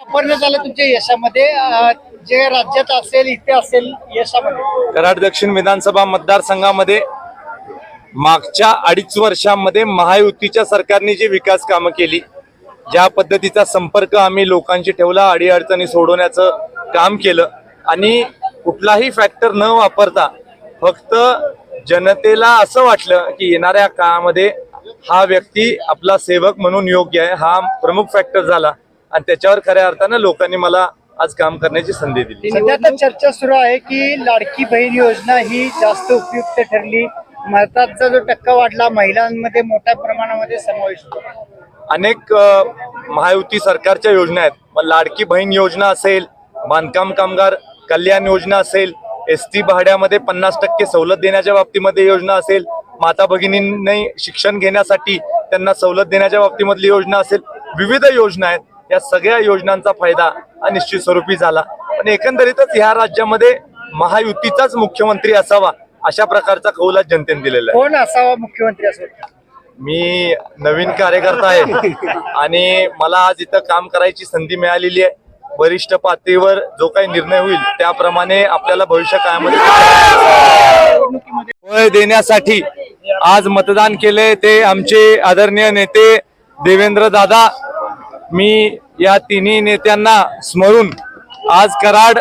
वापरण्यात आलं तुमच्या यशामध्ये जे राज्यात असेल इथे असेल यशामध्ये. कराड दक्षिण विधानसभा मतदारसंघामध्ये मागच्या अडीच वर्षांमध्ये महायुतीच्या सरकारने जी विकास कामं केली ज्या पद्धतीचा संपर्क आम्ही लोकांशी ठेवला अडीअडचणी सोडवण्याचं काम केलं आणि कुठलाही फॅक्टर न वापरता फक्त जनतेला असं वाटलं की येणाऱ्या काळामध्ये हा व्यक्ती आपला सेवक म्हणून योग्य आहे हा प्रमुख फॅक्टर झाला. आणि त्याच्यावर खऱ्या अर्थानं लोकांनी मला आज काम करण्याची संधी दिली. सध्या तर चर्चा सुरू आहे की लाडकी बहीण योजना ही जास्त उपयुक्त ठरली. मताचा जो टक्का वाढला महिलांमध्ये मोठ्या प्रमाणामध्ये समावेश होतो. अनेक महायुती सरकारच्या योजना आहेत. मग लाडकी बहीण योजना असेल बांधकाम कामगार कल्याण योजना असेल एस टी भाड्यामध्ये पन्नास टक्के सवलत देण्याच्या बाबतीमध्ये योजना असेल माता भगिनींनी शिक्षण घेण्यासाठी त्यांना सवलत देण्याच्या बाबतीमधली योजना असेल विविध योजना आहेत. या सगळ्या योजनांचा फायदा निश्चित स्वरूपी झाला. पण एकंदरीतच ह्या राज्यामध्ये महायुतीचाच मुख्यमंत्री असावा अशा प्रकारचा कौल आज जनतेने दिलेला आहे. कोण असावा मुख्यमंत्री असं वाटतं? मी नवीन कार्यकर्ता आहे आणि मला आज इथं काम करायची संधी मिळालेली आहे. वरिष्ठ पातळीवर जो काही निर्णय होईल त्याप्रमाणे आपल्याला भविष्य काळामध्ये देण्यासाठी आज मतदान केले ते आमचे आदरणीय नेते देवेंद्र दादा मी या तिन्ही नेत्यांना स्मरून आज कराड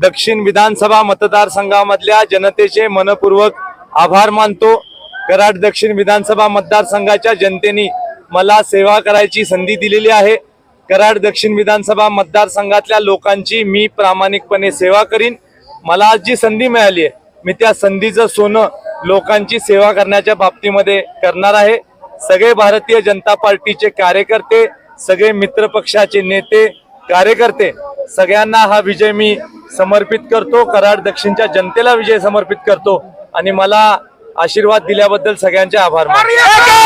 दक्षिण विधानसभा मतदारसंघामधल्या जनतेचे मनपूर्वक आभार मानतो. कराड दक्षिण विधानसभा मतदारसंघाच्या जनतेने मला सेवा करायची संधी दिलेली आहे. कराड दक्षिण विधानसभा मतदारसंघातल्या लोकांची मी प्रामाणिकपणे सेवा करीन. मला आज जी संधी मिळाली आहे मी त्या संधीचं सोनं लोकांची सेवा करण्याच्या बाबतीमध्ये करणार आहे. सगळे भारतीय जनता पार्टीचे कार्यकर्ते सगळे मित्र पक्षाचे नेते कार्यकर्ते सगळ्यांना हा विजय मी समर्पित करतो. कराड दक्षिणच्या जनतेला विजय समर्पित करतो. आणि मला आशीर्वाद दिल्याबद्दल सगळ्यांचे आभार मानतो.